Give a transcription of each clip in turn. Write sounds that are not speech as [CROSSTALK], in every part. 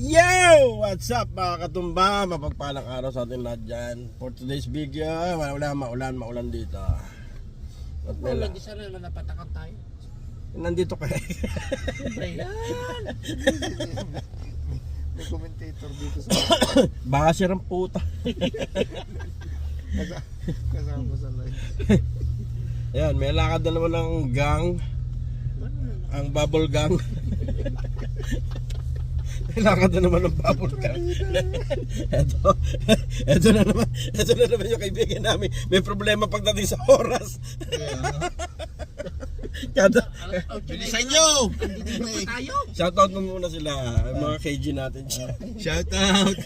Yo! What's up mga katumba? Mapagpalang araw sa ating lahat dyan. For today's video, wala wala maulan, maulan dito. At may Wala, la- di sana naman napatakan tayo. Nandito ka Siyempre yan. [LAUGHS] May commentator dito sa Baka sirang puta. Kasa- kasama sa live. Ayan, may lakad na naman ng gang. Ang bubble gang. [LAUGHS] lakad na naman ng bubble gang. eto, eto na naman, eto na naman yung kaibigan namin. May problema pagdating sa oras. [LAUGHS] Kada, Bilisan nyo! tayo. Shoutout mo muna sila, mga KG natin. Shout out!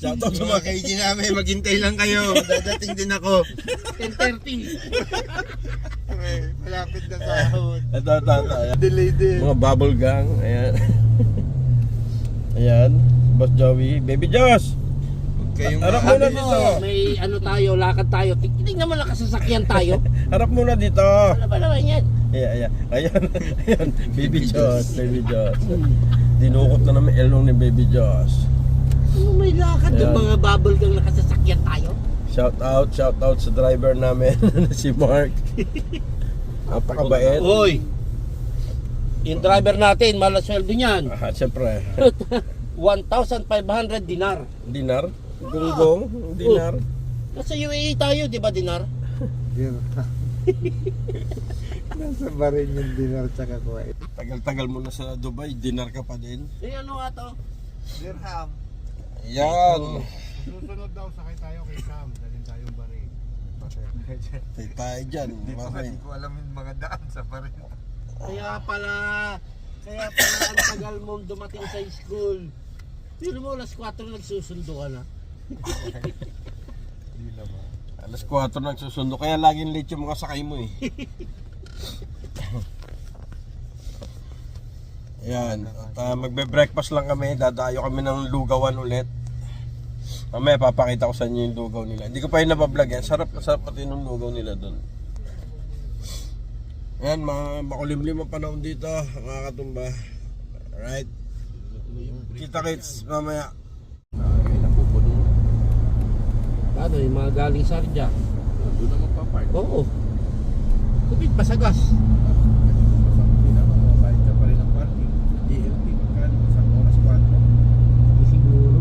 Shoutout sa Sa mga KG namin, maghintay lang kayo. Dadating din ako. 10.30. Okay, malapit na sahod. Ito, ito, ito. Delay din. Mga bubble gang. Ayan. [LAUGHS] Ayan. Boss Joey. Baby Josh! Kayong Harap muna dito. May ano tayo, lakad tayo. Tingnan mo lang kasasakyan tayo. [LAUGHS] Harap muna dito. Ano ba naman yan? Ayan, ayan. Ayan. [LAUGHS] Ayan. Baby Josh. Baby Josh. Dinukot na namin elong ni Baby Josh. Ano may lakad Ayan. ng mga bubble gang nakasasakyan tayo? Shout out, shout out sa driver namin [LAUGHS] si Mark. Napakabait. Hoy! Yung driver natin, malasweldo niyan. Ah, siyempre. 1,500 dinar. Dinar? Gunggong? Dinar? Nasa UAE tayo, di ba dinar? Yun. [LAUGHS] Nasa barin yung dinar tsaka kuwait. Tagal-tagal mo na sa Dubai, dinar ka pa din. Eh ano nga to? Dirham. Yan. Susunod daw sakay tayo kay Sam, dalhin tayong bari. Tay tayo dyan. Hindi ko alam yung mga daan sa barin. Kaya pala, kaya pala ang tagal mong dumating sa school. Pero mo, alas 4 nagsusundo ka na. Hindi naman. Alas 4 nagsusundo, kaya laging late yung mga sakay mo eh. [LAUGHS] Yan. At ah, magbe-breakfast lang kami. Dadayo kami ng lugawan ulit. Mamaya papakita ko sa inyo yung lugaw nila. Hindi ko pa yun nabablog yan. Sarap, sarap pati ng lugaw nila doon. Yan, mga makulimlim ang panahon dito, mga katumba. Alright. Kita kits mamaya. Ay, napupuno. Ano, yung mga galing Sarja? Doon na magpapark. Oo. Kupit pa sa gas. Sila, mamabayad ka pa rin ng parking. DLT, magkano? Isang oras 4. Siguro.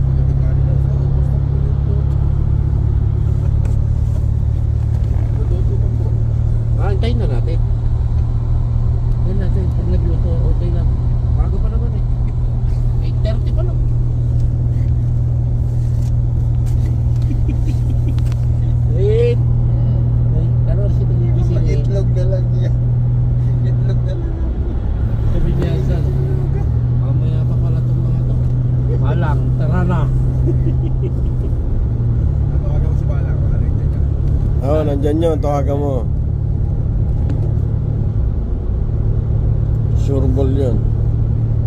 Pagkabigari daw sa ubos ng pulit po. Luto pa po. Ah, antayin na natin. Antayin natin. Pag nagluto, okay na. Bago pa naman eh. 8.30 pa lang. Wait. Ay, pero si Pag-ibising eh. Mag-itlog na lang yan. Itlog na lang. Sabi niya saan? Mamaya pa pala itong mga to. Malang, tara na. Tawagan mo si Bala, wala rin dyan ka. Oo, oh, nandyan yun. Tawagan mo. Sure ball yun.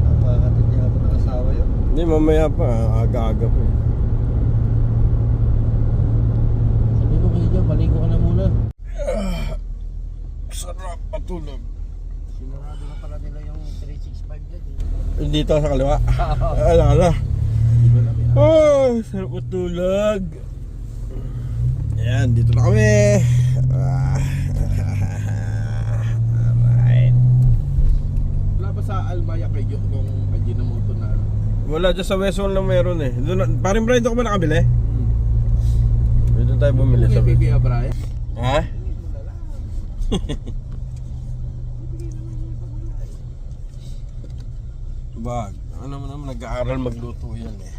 Napakatid niya ako ng asawa yun. Hindi, mamaya pa. Aga-aga pa. eh. Sabi mo kayo dyan, baligo ka na muna. Sarap patulog. Sinurado na pala nila yung 365 dyan. eh. Dito sa kaliwa. Ala, ala. Oh, sarap matulog. Ayan, dito na kami. Albaya kay Jok nung Ajinomoto na Wala dyan sa Westwall na meron eh. Doon, paring Brian, doon ka ba nakabili? Doon tayo bumili sa Kay Bibi Abraya? Ha? [LAUGHS] Bag. Ano mo naman, nag-aaral magluto yan eh.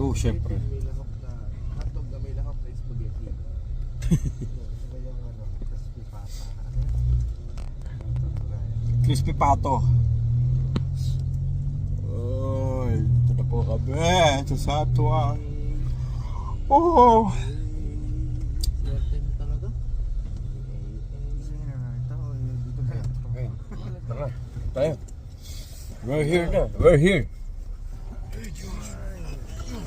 Oo, oh, syempre. Hotdog na may lahok na spaghetti. [LAUGHS] Iba yung ano, crispy pata. Ano yun? Crispy pato. Oy, ito na po kami. Sa Satwa. Oh. Tayo. We're here na. We're here.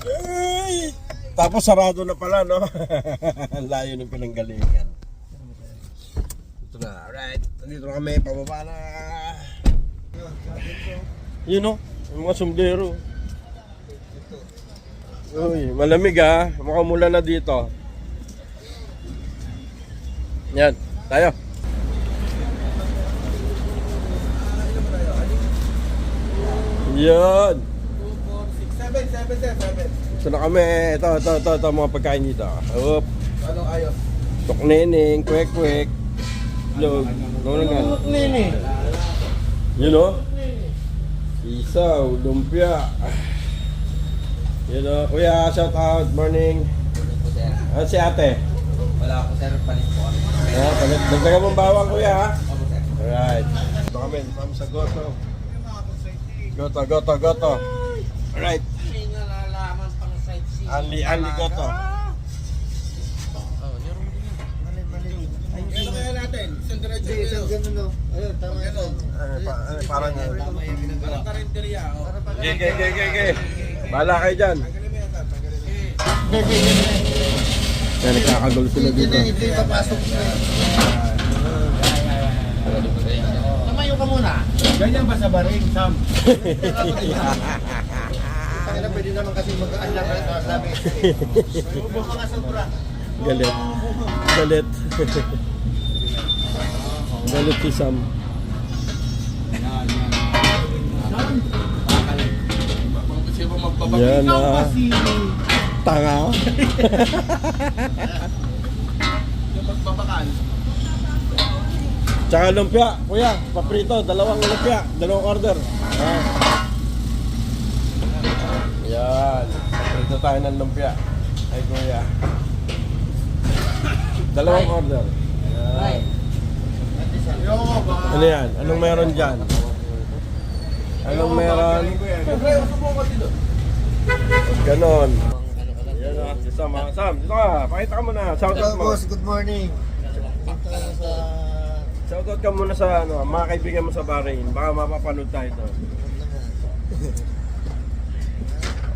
Ay! Tapos sarado na pala, no? [LAUGHS] Layo ng pinanggalingan. Ito na. Alright, nandito na kami, pababa na. Yun o, yung mga sombrero. Uy, malamig ah. Mukhang mula na dito. Yan, tayo. Yan. 7, 7, 7. Ito na kami. Ito, ito, ito, ito, mga pagkain dito. Up. Anong ayos? Tuknening, kwek kwek. Log. Ano nga? Nini. You know? Isaw, lumpia. You know, kuya, shout out, morning. Ah, si ate. Wala ako sir, palit po kami. Ah, palit. Dagdagan mong bawang, kuya, ha? Opo sir. Alright. Ito kami, kami sa Goto. Goto, Goto, Goto. Alright. May nalalaman pang sightseeing. Anli, Anli Goto. Diretso isang ganun no. Ayun, tama yan. Ano, ano, parang yan. Tama yung ginagawa. Parang karinderya. oh. Okay, okay, okay, okay, okay. Bahala kayo dyan. Yan. Yan, nagkakagulo sila dito. hindi, papasok na. Tumayo ka muna. Ganyan ba sa baring, Sam? Kaya na pwede naman kasi mag-aandar ka sa sabi. Yung mga sobra. Galit. Galit. [LAUGHS] Galit si Sam. Yan na. Tanga. Yung magbabakal. Tsaka lumpia. Kuya, paprito. Dalawang lumpia. Dalawang order. Ah. Yan. Paprito tayo ng lumpia. Ay, kuya. Dalawang order. Yan. Ano yan? Anong meron dyan? Anong meron? Ganon. Ano. Yan na, si Sam. ah. Sam, dito ka. Pakita ka muna. Shout out Hello mo. boss, good morning. Dito sa... Shout out ka muna sa ano, mga kaibigan mo sa Bahrain. Baka mapapanood tayo doon.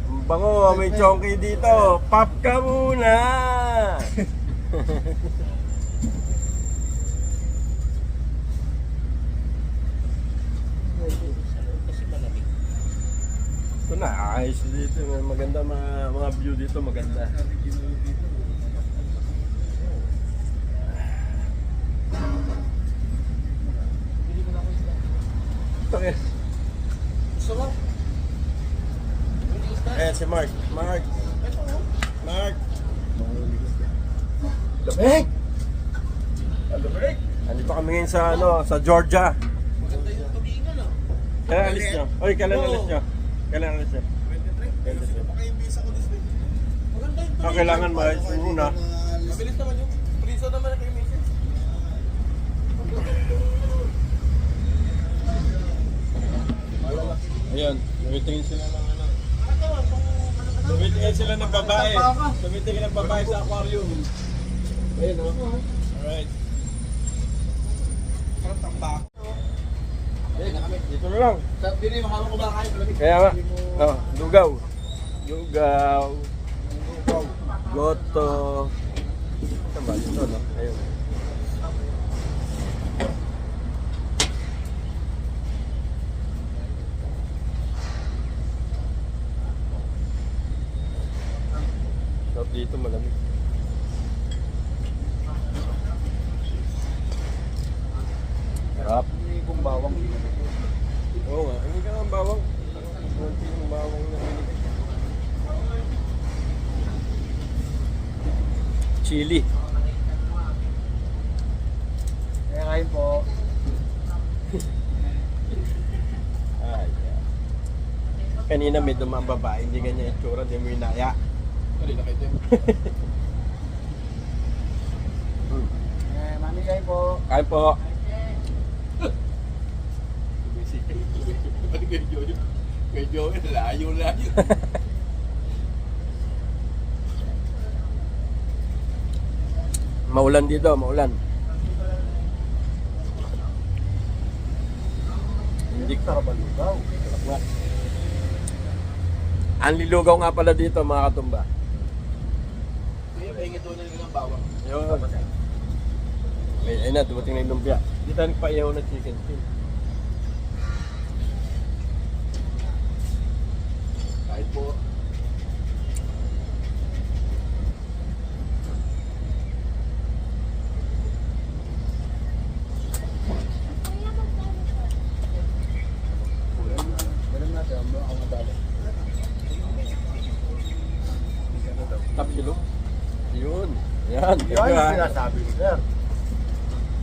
Ang Bango, may chonky dito. Pop ka muna! [LAUGHS] Kasi malamig. Ito na, ayos dito. Maganda mga, mga view dito, maganda. Ito eh. Gusto mo? Eh, si Mark. Mark. Mark. Lamig! Lamig! Andito kami ngayon sa, ano, sa Georgia. Maganda yung tulingan ah. Kailan alis nyo? Oy, kailan alis nyo? Kailan alis nyo? 23. Sino pa kayong visa ko this week? Maganda yung Ah, kailangan maayos mo muna. Mabilis naman yung priso naman na kayo, Mrs. Ayun, tumitingin sila ng ano. Tumitingin sila ng babae. Tumitingin ng babae sa aquarium. Ayun, oh. Alright. Parang tambak. Dito na lang. Sabi rin, mahalo ko ba kayo? Kaya nga. Oh, lugaw. Lugaw. Goto. Saan ba? Dito, no? Ayun. Sarap dito malamig. Sarap. Hindi kong bawang. Oo nga, hindi ka ng bawang. Kunti yung bawang na binigay. Chili. Kaya kayo po. Ay, yeah. Kanina may dumang babae, hindi ganyan itsura, hindi mo inaya. Dali na kayo. Eh, mami kayo po. Kain po. Kay Jojo. Kay Jojo, layo, Maulan dito, maulan. Hindi ka ba lugaw? Sarap nga. Ang lilugaw nga pala dito mga katumba. Kaya pahingi doon na ng bawang. Yun. May, ayun na, dumating na yung lumpia. Tayo nagpaiyaw ng chicken skin. Kahit po. Tapsilo. Yun. Yan. Yun Yan. sinasabi ko, sir.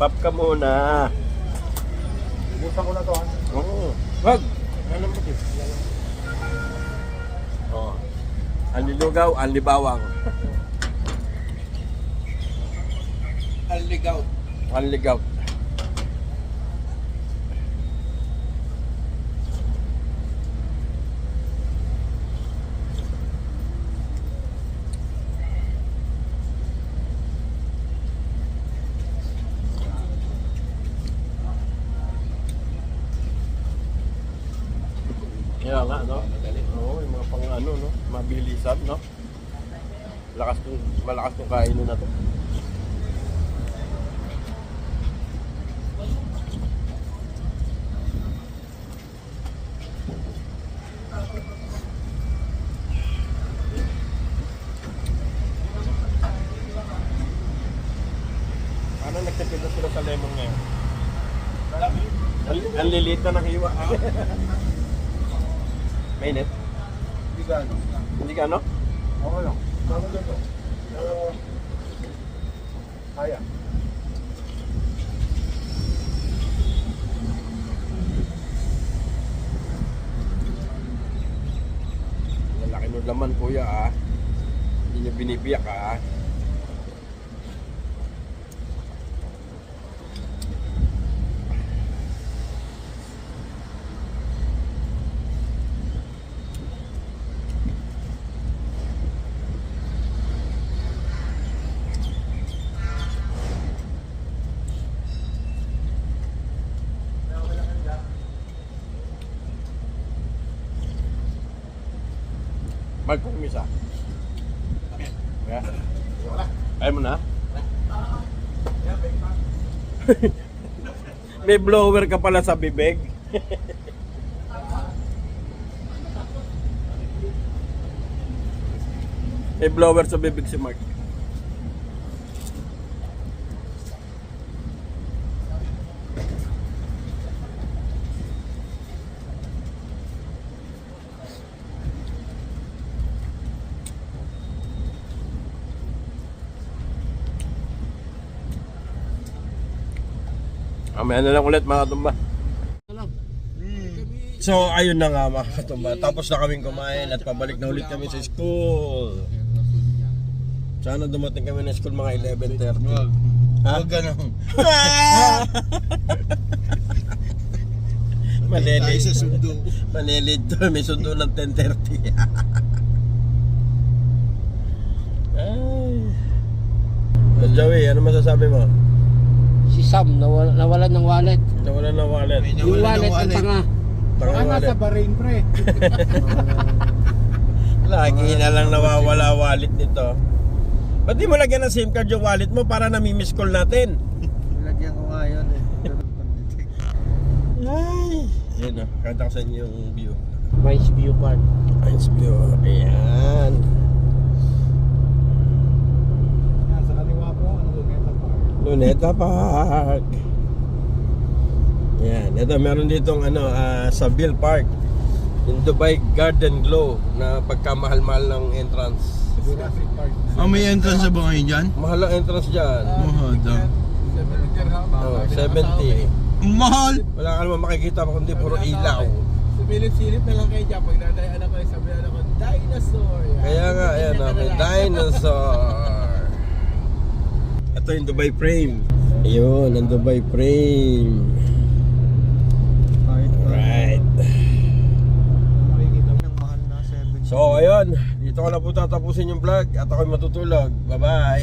Pop ka muna. Busan ko na to, ha? Oo. Wag. Ano mo ito? Oh. Anli lugaw, anli bawang. Aligaw. Anli gaw. Kaya nga, no? Oo, yung mga pang ano, no? Mabilisan, no? Lakas tong, malakas tong kainin na to. Paano nagtipid na sila sa lemon ngayon? Ang, lilit na nakiwa. Mainit? Hindi ka, ano? Hindi ka ano? Okay lang. Bago dito. Pero, kaya. Lalaki mo laman kuya ah. Hindi niya binibiyak ah. Magpumisa. Yeah. Ayaw mo na? [LAUGHS] May blower ka pala sa bibig. [LAUGHS] May blower sa bibig si Mark. Amaya na lang ulit mga tumba. So ayun na nga mga katumba. Tapos na kaming kumain at pabalik na ulit kami sa school. Sana dumating kami na school mga 11.30. Ha? Huwag ganun. [LAUGHS] Malilid. Tayo sa sundo. Malilid to. [LAUGHS] May sundo ng 10.30. [LAUGHS] Ay. So Joey, ano masasabi mo? Sam, nawala, nawalan ng wallet. Nawala na wallet. May Yung nawala ng wallet, ang wallet. tanga. Tanga Baka nasa wallet. Bahrain, pre. [LAUGHS] Lagi na lang nawawala wallet nito. Ba't di mo lagyan ng SIM card yung wallet mo para nami-miss call natin? Lagyan ko nga yun eh. [LAUGHS] Ay. Ayan o, kanta ko sa inyo yung view. Vice View Park. Nice view. Ayan. Yan, sa kaliwa po, ano Luneta Park. Yan. Ito, meron ditong ano, ah, sa Bill Park. Yung Dubai Garden Glow na pagkamahal-mahal ng entrance. Ah, may entrance ba ngayon dyan? Mahal ang entrance dyan. Mahal daw. 70 dirham. Oh, 70. Mahal! Wala ka naman makikita pa kundi puro ilaw. Sumilip-silip na lang kayo dyan. Pag nadayaan ako, sabi na ako, dinosaur. Kaya nga, ayan na, may dinosaur. [LAUGHS] Ito yung Dubai frame. Ayun, ang Dubai frame. Right. Makikita mo ng mahal na 7. So, ayun. Dito ko na po tatapusin yung vlog at ako'y matutulog. Bye-bye.